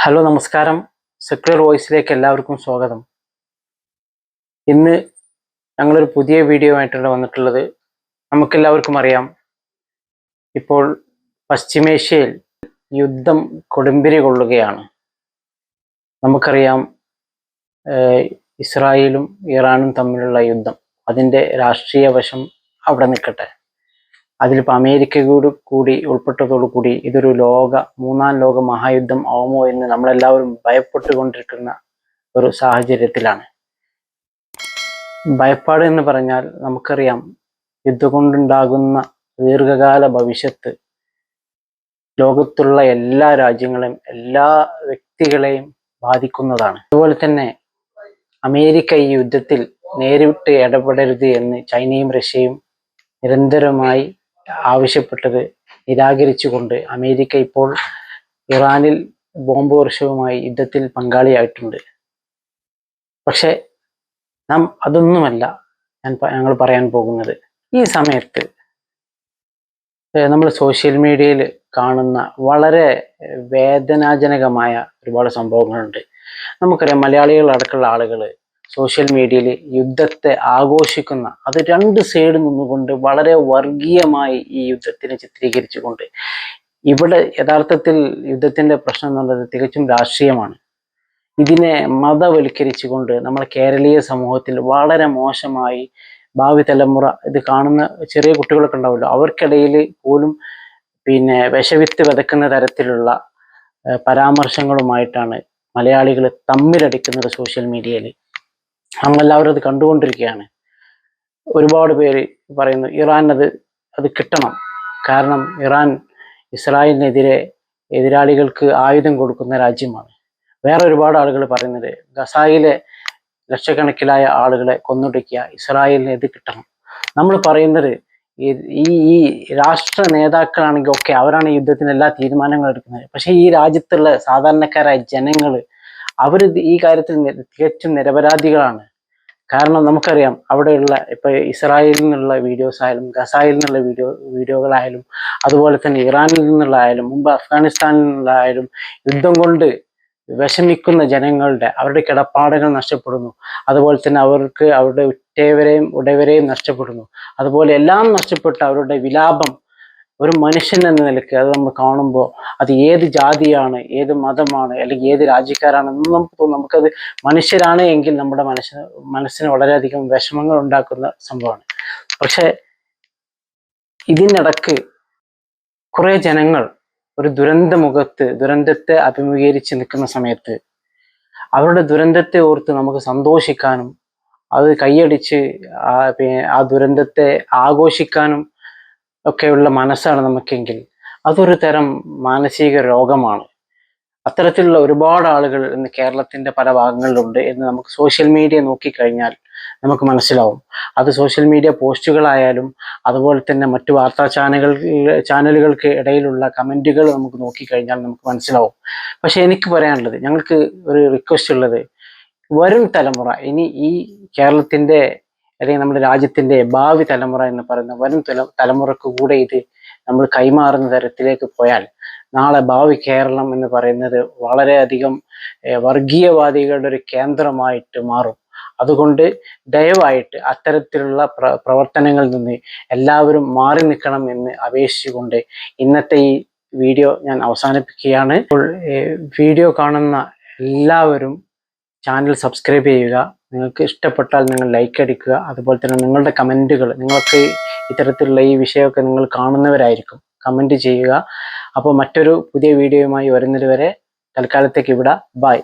Hello നമസ്കാരം. Secular വോയിസിലേക്ക് എല്ലാവർക്കും സ്വാഗതം. ഇന്ന് ഞങ്ങളൊരു പുതിയ വീഡിയോ ആയിട്ടാണ് വന്നിട്ടുള്ളത്. നമുക്കെല്ലാവർക്കും അറിയാം. ഇപ്പോൾ പശ്ചിമേഷ്യയിൽ യുദ്ധം കൊടുമ്പിരി കൊള്ളുകയാണ്. നമുക്കറിയാം ഇസ്രായേലും ഇറാനും തമ്മിലുള്ള യുദ്ധം. അതിന്റെ രാഷ്ട്രീയ വശം അവിടെ നിൽക്കട്ടെ. അതിലിപ്പോൾ അമേരിക്കയോട് കൂടി ഉൾപ്പെട്ടതോടു കൂടി ഇതൊരു ലോക മൂന്നാം ലോക മഹായുദ്ധം ആവുമോ എന്ന് നമ്മളെല്ലാവരും ഭയപ്പെട്ടുകൊണ്ടിരിക്കുന്ന ഒരു സാഹചര്യത്തിലാണ്. ഭയപ്പാട് എന്ന് പറഞ്ഞാൽ നമുക്കറിയാം യുദ്ധം കൊണ്ടുണ്ടാകുന്ന ദീർഘകാല ഭവിഷ്യത്ത് ലോകത്തുള്ള എല്ലാ രാജ്യങ്ങളെയും എല്ലാ വ്യക്തികളെയും ബാധിക്കുന്നതാണ്. അതുപോലെ തന്നെ അമേരിക്ക ഈ യുദ്ധത്തിൽ നേരിട്ട് ഇടപെടരുത് എന്ന് ചൈനയും റഷ്യയും നിരന്തരമായി ആവശ്യപ്പെട്ടത് നിരാകരിച്ചുകൊണ്ട് അമേരിക്ക ഇപ്പോൾ ഇറാനിൽ ബോംബ് വർഷവുമായി യുദ്ധത്തിൽ പങ്കാളിയായിട്ടുണ്ട്. പക്ഷെ നാം അതൊന്നുമല്ല ഞാൻ ഞങ്ങൾ പറയാൻ പോകുന്നത്. ഈ സമയത്ത് നമ്മൾ സോഷ്യൽ മീഡിയയിൽ കാണുന്ന വളരെ വേദനാജനകമായ ഒരുപാട് സംഭവങ്ങളുണ്ട്. നമുക്കറിയാം മലയാളികൾ അടക്കമുള്ള ആളുകൾ സോഷ്യൽ മീഡിയയിൽ യുദ്ധത്തെ ആഘോഷിക്കുന്ന അത് രണ്ട് സൈഡ് നിന്നുകൊണ്ട് വളരെ വർഗീയമായി ഈ യുദ്ധത്തിനെ ചിത്രീകരിച്ചുകൊണ്ട് ഇവിടെ യഥാർത്ഥത്തിൽ യുദ്ധത്തിന്റെ പ്രശ്നം എന്നുള്ളത് തികച്ചും രാഷ്ട്രീയമാണ്. ഇതിനെ മതവൽക്കരിച്ചുകൊണ്ട് നമ്മുടെ കേരളീയ സമൂഹത്തിൽ വളരെ മോശമായി ഭാവി തലമുറ ഇത് കാണുന്ന ചെറിയ കുട്ടികളൊക്കെ ഉണ്ടാവുമല്ലോ. അവർക്കിടയിൽ പോലും പിന്നെ വിഷവിത്ത് വിതക്കുന്ന തരത്തിലുള്ള പരാമർശങ്ങളുമായിട്ടാണ് മലയാളികൾ തമ്മിലടിക്കുന്നത് സോഷ്യൽ മീഡിയയിൽ നമ്മളെല്ലാവരും അത് കണ്ടുകൊണ്ടിരിക്കുകയാണ്. ഒരുപാട് പേര് പറയുന്നു ഇറാൻ അത് അത് കിട്ടണം. കാരണം ഇറാൻ ഇസ്രായേലിനെതിരെ എതിരാളികൾക്ക് ആയുധം കൊടുക്കുന്ന രാജ്യമാണ്. വേറെ ഒരുപാട് ആളുകൾ പറയുന്നത് ഗസായിലെ ലക്ഷക്കണക്കിലായ ആളുകളെ കൊന്നൊടുക്കിയ ഇസ്രായേലിന് ഇത് കിട്ടണം. നമ്മൾ പറയുന്നത് ഈ ഈ രാഷ്ട്ര നേതാക്കളാണെങ്കിൽ ഒക്കെ അവരാണ് യുദ്ധത്തിന് എല്ലാ തീരുമാനങ്ങളും എടുക്കുന്നത്. പക്ഷേ ഈ രാജ്യത്തുള്ള സാധാരണക്കാരായ ജനങ്ങൾ അവർ ഈ കാര്യത്തിൽ തികച്ചും നിരപരാധികളാണ്. കാരണം നമുക്കറിയാം അവിടെയുള്ള ഇപ്പൊ ഇസ്രായേലിൽ നിന്നുള്ള വീഡിയോസ് ആയാലും ഗസായിൽ നിന്നുള്ള വീഡിയോ വീഡിയോകളായാലും അതുപോലെ തന്നെ ഇറാനിൽ നിന്നുള്ള ആയാലും മുമ്പ് അഫ്ഗാനിസ്ഥാനിൽ നിന്നുള്ളായാലും യുദ്ധം കൊണ്ട് വിഷമിക്കുന്ന ജനങ്ങളുടെ അവരുടെ കിടപ്പാടുകൾ നഷ്ടപ്പെടുന്നു. അതുപോലെ തന്നെ അവർക്ക് അവരുടെ ഉറ്റവരെയും ഉടയവരെയും നഷ്ടപ്പെടുന്നു. അതുപോലെ എല്ലാം നഷ്ടപ്പെട്ട അവരുടെ വിലാപം ഒരു മനുഷ്യൻ എന്ന നിലയ്ക്ക് അത് നമ്മൾ കാണുമ്പോൾ അത് ഏത് ജാതിയാണ് ഏത് മതമാണ് അല്ലെങ്കിൽ ഏത് രാജ്യക്കാരാണെന്ന് നമുക്ക് തോന്നും. നമുക്കത് മനുഷ്യരാണ് എങ്കിൽ നമ്മുടെ മനസ്സിന് മനസ്സിന് വളരെയധികം വിഷമങ്ങൾ ഉണ്ടാക്കുന്ന സംഭവമാണ്. പക്ഷെ ഇതിനിടക്ക് കുറേ ജനങ്ങൾ ഒരു ദുരന്ത മുഖത്ത് ദുരന്തത്തെ അഭിമുഖീകരിച്ച് നിൽക്കുന്ന സമയത്ത് അവരുടെ ദുരന്തത്തെ ഓർത്ത് നമുക്ക് സന്തോഷിക്കാനും അത് കൈയടിച്ച് ആ ദുരന്തത്തെ ആഘോഷിക്കാനും ഒക്കെയുള്ള മനസ്സാണ് നമുക്കെങ്കിൽ അതൊരു തരം മാനസിക രോഗമാണ്. അത്തരത്തിലുള്ള ഒരുപാട് ആളുകൾ ഇന്ന് കേരളത്തിന്റെ പല ഭാഗങ്ങളിലുണ്ട് എന്ന് നമുക്ക് സോഷ്യൽ മീഡിയ നോക്കിക്കഴിഞ്ഞാൽ നമുക്ക് മനസ്സിലാവും. അത് സോഷ്യൽ മീഡിയ പോസ്റ്റുകളായാലും അതുപോലെ തന്നെ മറ്റു വാർത്താ ചാനലുകൾ ചാനലുകൾക്ക് ഇടയിലുള്ള കമന്റുകൾ നമുക്ക് നോക്കിക്കഴിഞ്ഞാൽ നമുക്ക് മനസ്സിലാവും. പക്ഷേ എനിക്ക് പറയാനുള്ളത് ഞങ്ങൾക്ക് ഒരു റിക്വസ്റ്റ് ഉള്ളത് വരും തലമുറ ഇനി ഈ കേരളത്തിന്റെ അല്ലെങ്കിൽ നമ്മുടെ രാജ്യത്തിന്റെ ഭാവി തലമുറ എന്ന് പറയുന്ന വരും തല തലമുറയ്ക്ക് കൂടെ ഇത് നമ്മൾ കൈമാറുന്ന തരത്തിലേക്ക് പോയാൽ നാളെ ഭാവി കേരളം എന്ന് പറയുന്നത് വളരെയധികം വർഗീയവാദികളുടെ ഒരു കേന്ദ്രമായിട്ട് മാറും. അതുകൊണ്ട് ദയവായിട്ട് അത്തരത്തിലുള്ള പ്ര പ്രവർത്തനങ്ങളിൽ നിന്ന് എല്ലാവരും മാറി നിൽക്കണം എന്ന് അപേക്ഷിച്ചുകൊണ്ട് ഇന്നത്തെ ഈ വീഡിയോ ഞാൻ അവസാനിപ്പിക്കുകയാണ്. വീഡിയോ കാണുന്ന എല്ലാവരും ചാനൽ സബ്സ്ക്രൈബ് ചെയ്യുക. നിങ്ങൾക്ക് ഇഷ്ടപ്പെട്ടാൽ നിങ്ങൾ ലൈക്ക് അടിക്കുക. അതുപോലെ തന്നെ നിങ്ങളുടെ കമന്റുകൾ നിങ്ങൾക്ക് ഇത്തരത്തിലുള്ള ഈ വിഷയമൊക്കെ നിങ്ങൾ കാണുന്നവരായിരിക്കും. കമന്റ് ചെയ്യുക. അപ്പോൾ മറ്റൊരു പുതിയ വീഡിയോയുമായി വരുന്നതുവരെ തൽക്കാലത്തേക്ക് ഇവിടെ ബൈ